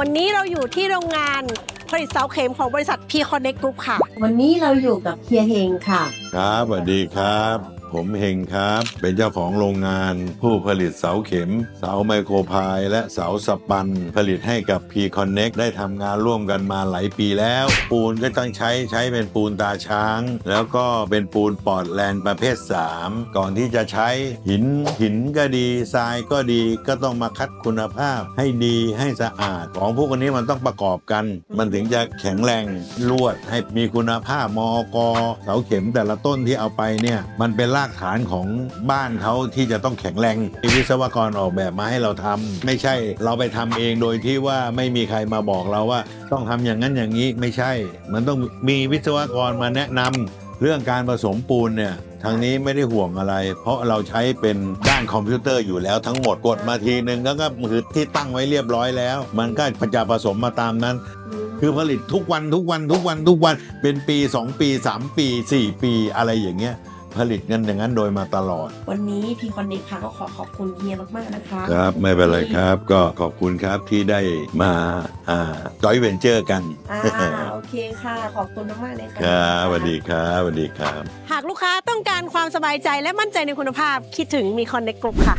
วันนี้เราอยู่ที่โรงงานผลิตเสาเข็มของบริษัท P Connect Group ค่ะ วันนี้เราอยู่กับเฮียเฮงค่ะ ครับสวัสดีครับ ผมเฮงครับ เป็นเจ้าของโรงงาน ผู้ผลิตเสาเข็ม เสาไมโครพายและเสาสปัน ผลิตให้กับ P Connect ได้ทำงานร่วมกันมาหลายปีแล้ว ปูนก็ต้องใช้ใช้เป็นปูนตาช้าง แล้วก็เป็นปูนปอร์ตแลนด์ประเภท 3 ก่อนที่จะใช้หินหินก็ดีทรายก็ดีก็ต้องมาคัดคุณภาพให้ดีให้สะอาด ของพวกนี้มันต้องประกอบกัน มันถึงจะแข็งแรงลวดให้มีคุณภาพมอกเสาเข็มแต่ละต้นที่เอาไปเนี่ยมันเป็นรากฐานของบ้านเขาที่จะต้องแข็งแรงมีวิศวกรออกแบบมาให้เราทำไม่ใช่เราไปทำเองโดยที่ว่าไม่มีใครมาบอกเราว่า ต้องทำอย่างนั้นอย่างนี้ไม่ใช่ มันต้องมีวิศวกรมาแนะนำเรื่องการผสมปูนเนี่ยทางนี้ไม่ได้ห่วงอะไร เพราะเราใช้เป็นด้านคอมพิวเตอร์อยู่แล้วทั้งหมดกดมาทีหนึ่งแล้วก็มือที่ตั้งไว้เรียบร้อยแล้ว มันก็จะผสมมาตามนั้น คือผลิตทุกวันทุกวันทุกวันทุกวันเป็นปี 2 ปี 3 ปี 4 ปีอะไรอย่างเงี้ย ผลิตกันอย่างนั้นโดยมาตลอด วันนี้พีคอนเนคค่ะก็ขอขอบคุณเฮียมากๆนะคะครับไม่เป็นไรครับก็ขอบคุณครับที่ได้มาอ่าจอยเวนเจอร์กันอ่าโอเคค่ะ ขอบคุณมากๆเลยค่ะครับสวัสดีครับสวัสดีครับ หากลูกค้าต้องการความสบายใจและมั่นใจในคุณภาพคิดถึงมี Connect Group ค่ะ